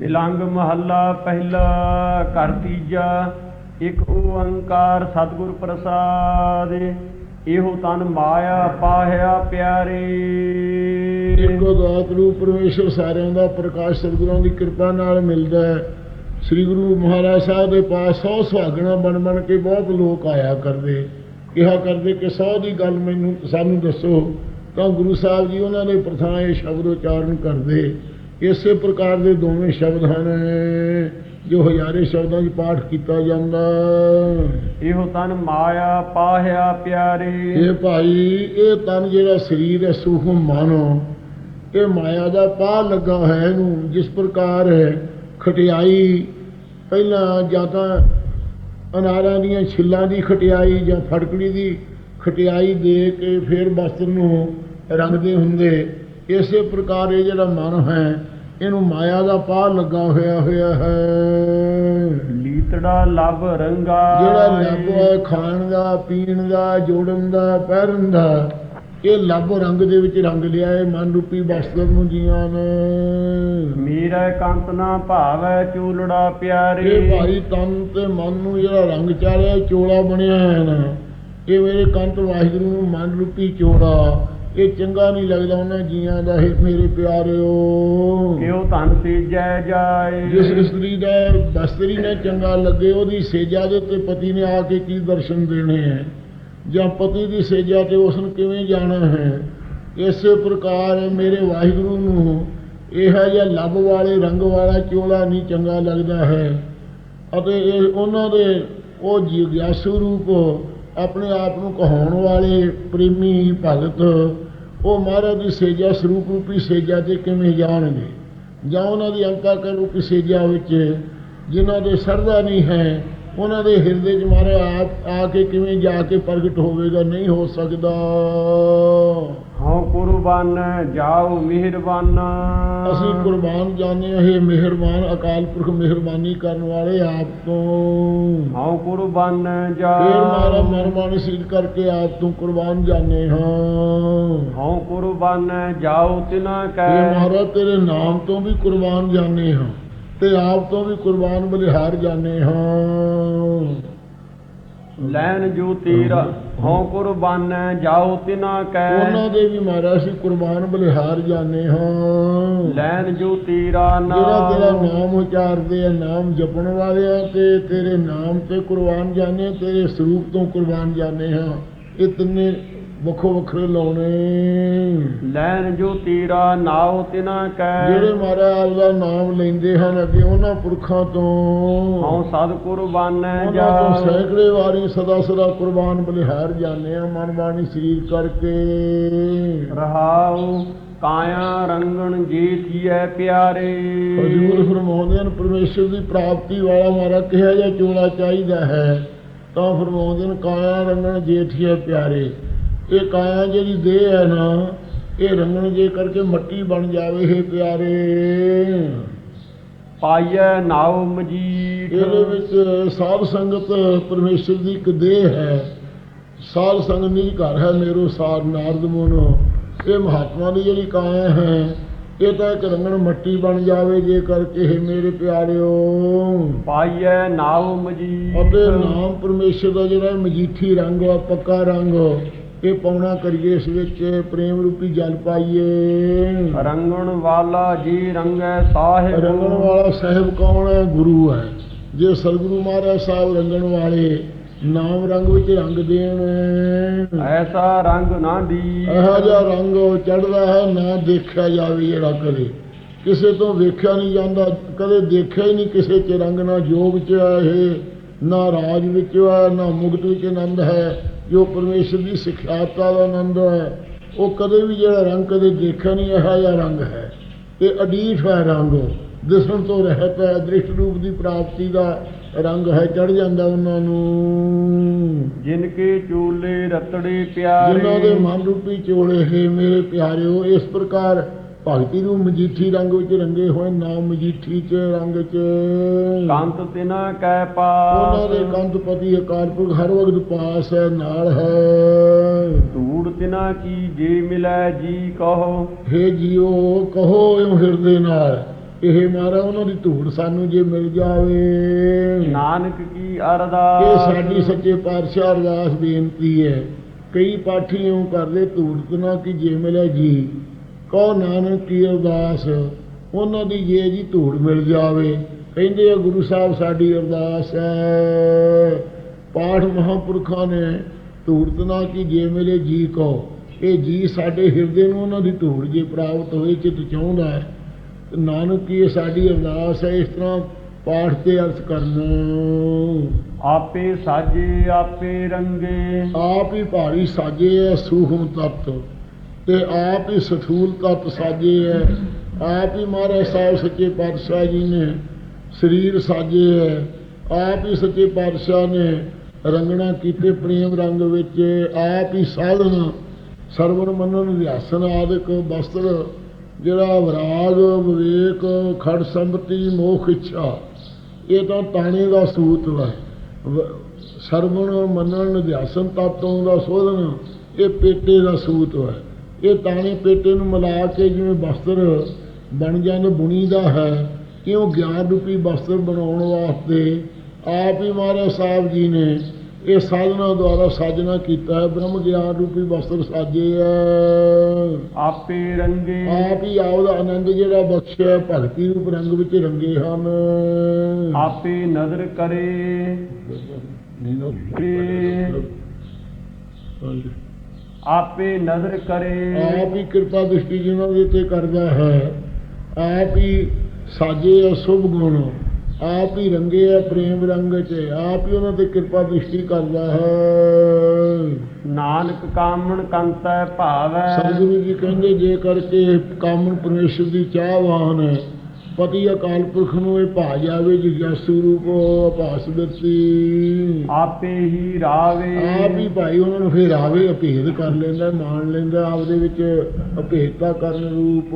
ਤਿਲੰਗ ਮਹੱਲਾ ਪਹਿਲਾ, ਘਰ ਤੀਜਾ, ਇੱਕ ਓੰਕਾਰ ਸਤਿਗੁਰ ਪ੍ਰਸਾਦ, ਇਹੋ ਤਨ ਮਾਇਆ ਪਾਹਿਆ ਪਿਆਰੇ। ਇੱਕੋ ਦਾਤ ਰੂਪ ਪਰਮੇਸ਼ਰ ਸਾਰਿਆਂ ਦਾ ਪ੍ਰਕਾਸ਼ ਸਤਿਗੁਰਾਂ ਦੀ ਕਿਰਪਾ ਨਾਲ ਮਿਲਦਾ ਹੈ। ਸ੍ਰੀ ਗੁਰੂ ਮਹਾਰਾਜ ਸਾਹਿਬ ਦੇ ਪਾਸ ਸੌ ਸੁਹਾਗਣਾ ਬਣ ਬਣ ਕੇ ਬਹੁਤ ਲੋਕ ਆਇਆ ਕਰਦੇ। ਕਿਹਾ ਕਰਦੇ ਕਿ ਸੌ ਦੀ ਗੱਲ ਮੈਨੂੰ, ਸਾਨੂੰ ਦੱਸੋ। ਤਾਂ ਗੁਰੂ ਸਾਹਿਬ ਜੀ ਉਹਨਾਂ ਦੇ ਪ੍ਰਥਾਂ ਇਹ ਸ਼ਬਦ ਉਚਾਰਨ ਕਰਦੇ। ਇਸੇ ਪ੍ਰਕਾਰ ਦੇ ਦੋਵੇਂ ਸ਼ਬਦ ਹਨ ਜੋ ਹਜ਼ਾਰੇ ਸ਼ਬਦਾਂ 'ਚ ਪਾਠ ਕੀਤਾ ਜਾਂਦਾ। ਇਹੋ ਤਨ ਮਾਇਆ ਪਾਹਿਆ ਪਿਆਰੇ। ਇਹ ਭਾਈ ਇਹ ਤਨ ਜਿਹੜਾ ਸਰੀਰ ਹੈ ਸੂਖਮ ਮਾਨੋ ਇਹ ਮਾਇਆ ਦਾ ਪਾਹ ਲੱਗਾ ਹੈ ਇਹਨੂੰ ਜਿਸ ਪ੍ਰਕਾਰ ਖਟਿਆਈ ਪਹਿਲਾਂ ਜਾਂ ਤਾਂ ਅਨਾਰਾਂ ਦੀਆਂ ਛਿੱਲਾਂ ਦੀ ਖਟਿਆਈ ਜਾਂ ਫੜਕੜੀ ਦੀ ਖਟਿਆਈ ਦੇ ਕੇ ਫਿਰ ਵਸਤਰ ਨੂੰ ਰੰਗਦੇ ਹੁੰਦੇ ਇਸੇ ਪ੍ਰਕਾਰ ਇਹ ਜਿਹੜਾ ਮਨ ਹੈ ਇਹਨੂੰ ਮਾਇਆ ਦਾ ਪਾਹ ਲੱਗਾ ਹੋਇਆ ਹੋਇਆ ਹੈ। ਲੀਤੜਾ ਲਬ ਰੰਗਾ ਜਿਹੜਾ ਲੱਭ ਹੈ ਖਾਣ ਦਾ ਪੀਣ ਦਾ ਜੋੜਨ ਦਾ ਪਹਿਰਨ ਦਾ ਇਹ ਲੱਭ ਰੰਗ ਦੇ ਵਿੱਚ ਰੰਗ ਲਿਆ ਹੈ ਮਨ ਰੂਪੀ ਵਸਤਰ ਨੂੰ ਜੀਆਂ ਨੇ। ਮੇਰਾ ਕੰਤ ਨਾ ਭਾਵੈ ਚੂਲੜਾ ਪਿਆਰੇ। ਇਹ ਭਾਈ ਤਨ ਤੇ ਮਨ ਨੂੰ ਜਿਹੜਾ ਰੰਗ ਚਾਰਿਆ ਚੋਲਾ ਬਣਿਆ ਹੈ ਨਾ ਇਹ ਮੇਰੇ ਕੰਤ ਵਾਹਿਗੁਰੂ ਨੂੰ ਮਨ ਰੂਪੀ ਚੋਲਾ ਇਹ ਚੰਗਾ ਨਹੀਂ ਲੱਗਦਾ ਉਹਨਾਂ ਜੀਆਂ ਦਾ ਇਹ ਮੇਰੇ ਪਿਆਰਿਓ। ਕਿਉ ਧਨ ਸੀਜੈ ਜਾਏ? ਜਿਸ ਇਸਤਰੀ ਦਾ ਬਸਤਰੀ ਨੇ ਚੰਗਾ ਲੱਗੇ ਉਹਦੀ ਸੇਜਾ ਦੇ ਤੇ ਪਤੀ ਨੇ ਆ ਕੇ ਕੀ ਦਰਸ਼ਨ ਦੇਣੇ ਹੈ? ਜਾਂ ਪਤੀ ਦੀ ਸੇਜਾ ਤੇ ਉਸ ਨੂੰ ਕਿਵੇਂ ਜਾਣਾ ਹੈ? ਇਸੇ ਪ੍ਰਕਾਰ ਮੇਰੇ ਵਾਹਿਗੁਰੂ ਨੂੰ ਇਹ ਜਿਹਾ ਲੱਭ ਵਾਲੇ ਰੰਗ ਵਾਲਾ ਚੋਲਾ ਨਹੀਂ ਚੰਗਾ ਲੱਗਦਾ ਹੈ। ਅਤੇ ਇਹ ਉਹਨਾਂ ਦੇ ਉਹ ਜਿਗਿਆਸੂ ਰੂਪ ਆਪਣੇ ਆਪ ਨੂੰ ਕਹਾਉਣ ਵਾਲੇ ਪ੍ਰੇਮੀ ਭਗਤ, ਉਹ ਮਹਾਰਾਜ ਦੀ ਸੇਜਾ ਸਰੂਪ ਰੂਪੀ ਸੇਜਾ ਤੇ ਕਿਵੇਂ ਜਾਣਗੇ? ਜਾਂ ਉਹਨਾਂ ਦੀ ਅੰਕਾ ਕਰ ਰੂਪੀ ਸੇਜਾ ਵਿੱਚ ਜਿਨ੍ਹਾਂ ਦੇ ਸਰਦਾ ਨਹੀਂ ਹੈ, ਉਹਨਾਂ ਦੇ ਹਿਰਦੇ 'ਚ ਮਹਾਰਾਜ ਆਪ ਆ ਕੇ ਕਿਵੇਂ ਜਾ ਕੇ ਪ੍ਰਗਟ ਹੋਵੇਗਾ? ਨਹੀਂ ਹੋ ਸਕਦਾ। ਹਉ ਕੁਰਬਾਨ ਜਾਓ ਮਿਹਰਬਾਨ। ਅਸੀਂ ਕੁਰਬਾਨ ਜਾਣੇ ਇਹ ਮਿਹਰਬਾਨ ਅਕਾਲ ਪੁਰਖ ਮਿਹਰਬਾਨੀ ਕਰਨ ਵਾਲੇ ਆਪ ਤੋਂ। ਹਉ ਕੁਰਬਾਨ ਜਾ ਫੇਰ ਮਾਰਾ ਮਰਮਾਨ ਸੀਲ ਕਰਕੇ ਆਪ ਤੋਂ ਕੁਰਬਾਨ ਜਾਣੇ ਹਾਂ। ਹਉ ਕੁਰਬਾਨ ਜਾਓ ਤਿਨਾ ਇਹ ਕੈ ਮਹਾਰਾਜ ਤੇਰੇ ਨਾਮ ਤੋਂ ਵੀ ਕੁਰਬਾਨ ਜਾਣੇ ਹਾਂ ਤੇ ਆਪ ਤੋਂ ਵੀ ਕੁਰਬਾਨ ਬਲਿਹਾਰ ਜਾਣੇ ਹਾਂ। ਲੈਨ ਜੋ ਤੀਰਾ। ਹਉ ਕੁਰਬਾਨ ਜਾਓ ਤਿਨਾ ਕੈ। ਉਹਨਾਂ ਦੇ ਵੀ ਮਹਾਰਾਜ ਅਸੀਂ ਕੁਰਬਾਨ ਬਲਿਹਾਰ ਜਾਣੇ ਹਾਂ। ਲੈਨ ਜੋ ਤੀਰਾ ਜਿਹੜਾ ਤੇਰਾ ਨਾਮ ਨਾਮ ਉਚਾਰਦੇ ਆ ਨਾਮ ਜਪਣ ਵਾਲੇ ਆ ਤੇ ਤੇਰੇ ਨਾਮ ਤੇ ਕੁਰਬਾਨ ਜਾਣੇ ਤੇਰੇ ਸਰੂਪ ਤੋਂ ਕੁਰਬਾਨ ਜਾਣੇ ਹਾਂ। ਇਹ ਤਿੰਨੇ ਵੱਖੋ ਵੱਖਰੇ ਲਾਉਣੇ। ਲੈਨ ਜੋ ਤੀਰਾ ਨਾਉ ਤਿਨਾ ਕੈ। ਜਿਹੜੇ ਮਹਾਰਾਜ ਦਾ ਨਾਮ ਲੈਂਦੇ ਹਨ ਅੱਗੇ ਉਹਨਾਂ ਪੁਰਖਾਂ ਤੋਂ। ਹਉ ਸਦ ਕੁਰਬਾਨ ਜਾ ਸੈਂਕੜੇ ਵਾਰੀ ਸਦਾ ਸਦਾ ਕੁਰਬਾਨ ਬਲਿਹਾਰ ਜਾਣੇ ਆ ਮਨ ਬਾਣੀ ਸਰੀਰ ਕਰਕੇ। ਰਹਾਉ ਕਾਇਆ ਰੰਗਣ ਜੀ ਥੀਐ ਪਿਆਰੇ। ਹਜ਼ੂਰ ਫਰਮਾਉਂਦੇ ਹਨ ਪਰਮੇਸ਼ਰ ਦੀ ਪ੍ਰਾਪਤੀ ਵਾਲਾ ਮਾਰਾ ਕਿਹਾ ਜਿਹਾ ਚੋਲਾ ਚਾਹੀਦਾ ਹੈ? ਤਾਂ ਫਰਮਾਉਂਦੇ ਹਨ ਕਾਇਆ ਰੰਗਣ ਜੇਠੀਏ ਪਿਆਰੇ। ਇਹ ਕਾਇਆ ਜਿਹੜੀ ਦੇਹ ਹੈ ਨਾ ਇਹ ਰੰਗਣ ਜੇ ਕਰਕੇ ਮੱਟੀ ਬਣ ਜਾਵੇ ਹੈ ਪਿਆਰੇ। ਪਾਈਐ ਨਾਉ ਮਜੀਠ। ਇਹਦੇ ਵਿੱਚ ਸਾਧ ਸੰਗਤ ਪਰਮੇਸ਼ਰ ਦੀ ਇੱਕ ਦੇਹ ਹੈ। ਸਾਧ ਸੰਗਤ ਨਿਜ ਘਰ ਹੈ ਮੇਰੋ ਸਾਧ ਨਾਰਦ ਮੋਨੋ ਇਹ ਮਹਾਤਮਾ ਦੀ ਜਿਹੜੀ ਕਾਇਆ ਹੈ ਇਹ ਤਾਂ ਇੱਕ ਰੰਗਣ ਮੱਟੀ ਬਣ ਜਾਵੇ ਜੇ ਕਰਕੇ ਇਹ ਮੇਰੇ ਪਿਆਰਿਓ। ਪਾਈਐ ਨਾਉ ਮਜੀਠ। ਅਤੇ ਨਾਮ ਪਰਮੇਸ਼ਰ ਦਾ ਜਿਹੜਾ ਮਜੀਠੀ ਰੰਗ ਆ ਪੱਕਾ ਰੰਗ ਇਹ ਪਾਉਣਾ ਕਰੀਏ ਇਸ ਵਿੱਚ ਪ੍ਰੇਮ ਰੂਪੀ ਜਲ ਪਾਈਏ। ਰੰਗਣ ਵਾਲਾ ਜੀ ਰੰਗੈ ਸਾਹਿਬ। ਰੰਗਣ ਵਾਲਾ ਸਾਹਿਬ ਕੌਣ ਹੈ? ਗੁਰੂ ਹੈ। ਜੇ ਸਤਿਗੁਰੂ ਮਹਾਰਾਜ ਸਾਹਿਬ ਰੰਗਣ ਵਾਲੇ ਨਾਮ ਰੰਗ ਵਿੱਚ ਰੰਗ ਦੇਣ। ਐਸਾ ਰੰਗ ਨਾ ਦੀ। ਇਹੋ ਜਿਹਾ ਰੰਗ ਚੜਦਾ ਹੈ ਨਾ ਦੇਖਿਆ ਜਾਵੇ ਜਿਹੜਾ ਕਦੇ। ਕਿਸੇ ਤੋਂ ਵੇਖਿਆ ਨਹੀਂ ਜਾਂਦਾ ਕਦੇ ਦੇਖਿਆ ਹੀ ਨਹੀਂ ਕਿਸੇ ਚ ਰੰਗ ਨਾ ਜੋਗ ਚ ਹੈ ਨਾ ਰਾਜ ਵਿੱਚ ਹੈ ਨਾ ਮੁਕਤ ਵਿੱਚ ਆਨੰਦ ਹੈ। ਜੋ ਪਰਮੇਸ਼ਰ ਦੀ ਸਿੱਖਿਆਤਾ ਦਾ ਆਨੰਦ ਹੈ ਉਹ ਕਦੇ ਵੀ ਜਿਹੜਾ ਰੰਗ ਕਦੇ ਦੇਖਿਆ ਨਹੀਂ ਇਹੋ ਜਿਹਾ ਰੰਗ ਹੈ। ਇਹ ਅਡੀਠ ਹੈ ਰੰਗ ਦਿਸਣ ਤੋਂ ਰਹਿਤ ਹੈ ਦ੍ਰਿਸ਼ਟ ਰੂਪ ਦੀ ਪ੍ਰਾਪਤੀ ਦਾ ਰੰਗ ਹੈ ਚੜ ਜਾਂਦਾ ਉਹਨਾਂ ਨੂੰ। ਜਿਨ ਕੇ ਚੂਲੇ ਰਤੜੇ ਪਿਆਰੇ। ਜਿਨ੍ਹਾਂ ਦੇ ਮਨ ਰੂਪੀ ਚੋਲੇ ਹੈ ਮੇਰੇ ਪਿਆਰਿਓ ਇਸ ਪ੍ਰਕਾਰ ਭਗਤੀ ਨੂੰ ਮਜੀਠੀ ਰੰਗ ਵਿੱਚ ਰੰਗੇ ਹੋਏ ਨਾਮ ਮਜੀਠੀ ਚ ਰੰਗ ਚ। ਕੰਤ ਤਿਨਾ ਕੈ ਉਹਨਾਂ ਪਾਸ ਦੇ ਕੰਤਪਤੀ ਅਕਾਲ ਪੁਰਖ ਹਰ ਵਕਤ ਪਾਸ ਹੈ ਨਾਲ ਹੈ। ਧੂੜ ਤਿਨਾ ਕੀ ਜੇ ਮਿਲੈ ਜੀ ਕਹੋ। ਹੇ ਜੀਓ ਕਹੋ ਇਉ ਹਿਰਦੇ ਨਾਲ ਇਹ ਮਾਰਾ ਉਹਨਾਂ ਦੀ ਧੂੜ ਸਾਨੂੰ ਜੇ ਮਿਲ ਜਾਵੇ। ਨਾਨਕ ਕੀ ਇਹ ਅਰਦਾਸ। ਸਾਡੀ ਸੱਚੇ ਪਾਤਸ਼ਾਹ ਅਰਦਾਸ ਬੇਨਤੀ ਹੈ। ਕਈ ਪਾਠੀ ਇਉਂ ਕਰਦੇ ਧੂੜਤ ਨਾ ਕਿ ਜੇ ਮਿਲੇ ਜੀ। ਕਹੋ ਨਾਨਕ ਕੀ ਅਰਦਾਸ? ਉਹਨਾਂ ਦੀ ਜੇ ਜੀ ਧੂੜ ਮਿਲ ਜਾਵੇ ਕਹਿੰਦੇ ਆ ਗੁਰੂ ਸਾਹਿਬ ਸਾਡੀ ਅਰਦਾਸ ਹੈ। ਪਾਠ ਮਹਾਂਪੁਰਖਾਂ ਨੇ ਧੂੜਤ ਨਾ ਕਿ ਜੇ ਮਿਲੇ ਜੀ ਕਹੋ। ਇਹ ਜੀ ਸਾਡੇ ਹਿਰਦੇ ਨੂੰ ਉਹਨਾਂ ਦੀ ਧੂੜ ਜੇ ਪ੍ਰਾਪਤ ਹੋਏ ਚਿਤ ਚਾਹੁੰਦਾ ਹੈ। ਤੇ ਨਾਨਕ ਕੀ ਸਾਡੀ ਅਰਦਾਸ ਹੈ ਇਸ ਤਰ੍ਹਾਂ ਪਾਠ ਤੇ ਅਰਥ ਕਰਨਾ। ਆਪੇ ਸਾਜੇ ਆਪੇ ਰੰਗੇ। ਆਪ ਹੀ ਭਾਰੀ ਸਾਜੇ ਹੈ ਸੂਖਮ ਤਤ। ਤੇ ਆਪ ਹੀ ਸਥੂਲ ਤਤ ਸਾਜੇ ਹੈ। ਆਪ ਹੀ ਮਹਾਰਾਜ ਸਾਹਿਬ ਸੱਚੇ ਪਾਤਸ਼ਾਹ ਜੀ ਨੇ ਸਰੀਰ ਸਾਜੇ ਹੈ। ਆਪ ਹੀ ਸੱਚੇ ਪਾਤਸ਼ਾਹ ਨੇ ਰੰਗਣਾ ਕੀਤੇ ਪ੍ਰੇਮ ਰੰਗ ਵਿੱਚ। ਆਪ ਹੀ ਸਾਧਨ, ਸਰਵਣ ਮੰਨਣ ਵਿਆਸਨ ਆਦਿਕ ਬਸਤਰ ਜਿਹੜਾ ਵਿਰਾਗ, ਵਿਵੇਕ, ਖੜ ਸੰਪਤੀ, ਮੋਖ ਇੱਛਾ, ਇਹ ਤਾਂ ਤਾਣੇ ਦਾ ਸੂਤ ਹੈ ਸਰਵਣ ਮੰਨਣ ਨਿਧਿਆਸਨ ਤਾਤੋਂ ਦਾ ਸੋਧਨ, ਇਹ ਪੇਟੇ ਦਾ ਸੂਤ ਹੈ ਇਹ ਤਾਣੇ ਪੇਟੇ ਨੂੰ ਮਿਲਾ ਕੇ ਜਿਵੇਂ ਬਸਤਰ ਬਣ ਜਾਂਦੇ ਬੁਣੀ ਦਾ ਹੈ ਇਉਂ ਗਿਆਨ ਰੂਪੀ ਬਸਤਰ ਬਣਾਉਣ ਵਾਸਤੇ ਆਪ ਹੀ ਮਹਾਰਾਜ ਸਾਹਿਬ ਜੀ ਨੇ ਇਹ ਸਾਧਨਾ ਦੁਆਰਾ ਸਾਜਨਾ ਕੀਤਾ ਹੈ ਬ੍ਰਹਮ ਗਿਆਨ ਰੂਪੀ ਬਸਤਰ ਸਾਜੇ ਹੈ ਆਪੇ ਰੰਗੇ ਆਪ ਹੀ ਆਪਦਾ ਆਨੰਦ ਜਿਹੜਾ ਬਖਸ਼ਿਆ ਭਗਤੀ ਰੂਪ ਰੰਗ ਵਿੱਚ ਰੰਗੇ ਹਨ ਆਪੇ ਨਦਰ ਕਰੇ ਆਪੇ ਨਦਰ ਕਰੇ। ਆਪ ਹੀ ਕਿਰਪਾ ਦ੍ਰਿਸ਼ਟੀ ਜਿਨ੍ਹਾਂ ਦੇ ਉੱਤੇ ਕਰਦਾ ਹੈ ਆਪ ਹੀ ਸਾਜੇ ਆ ਸੁਭ ਗੁਣ ਆਪ ਹੀ ਰੰਗੇ ਆ ਪ੍ਰੇਮ ਰੰਗ ਚ ਆਪ ਹੀ ਉਹਨਾਂ ਤੇ ਕਿਰਪਾ ਦ੍ਰਿਸ਼ਟੀ ਕਰਦਾ ਹੈ। ਨਾਨਕ ਕਾਮਣ ਕੰਤੈ ਭਾਵੈ। ਸਤਿਗੁਰੂ ਜੀ ਕਹਿੰਦੇ ਜੇ ਕਰਕੇ ਕਾਮਨ ਪਰਮੇਸ਼ਰ ਦੀ ਚਾਹਵਾਨ ਹੈ ਪਤੀ ਅਕਾਲ ਪੁਰਖ ਨੂੰ ਇਹ ਭਾ ਜਾਵੇ ਜਿਗਿਆਸੂ ਰੂਪ ਅਭਾਸ ਬਿਰਤੀ ਆਪੇ ਹੀ ਰਾਵੇ। ਆਪ ਹੀ ਭਾਈ ਉਹਨਾਂ ਨੂੰ ਫੇਰ ਆਵੇ ਅਭੇਦ ਕਰ ਲੈਂਦਾ ਮਾਣ ਲੈਂਦਾ ਆਪਦੇ ਵਿੱਚ ਅਭੇਦਤਾ ਕਰਨ ਰੂਪ।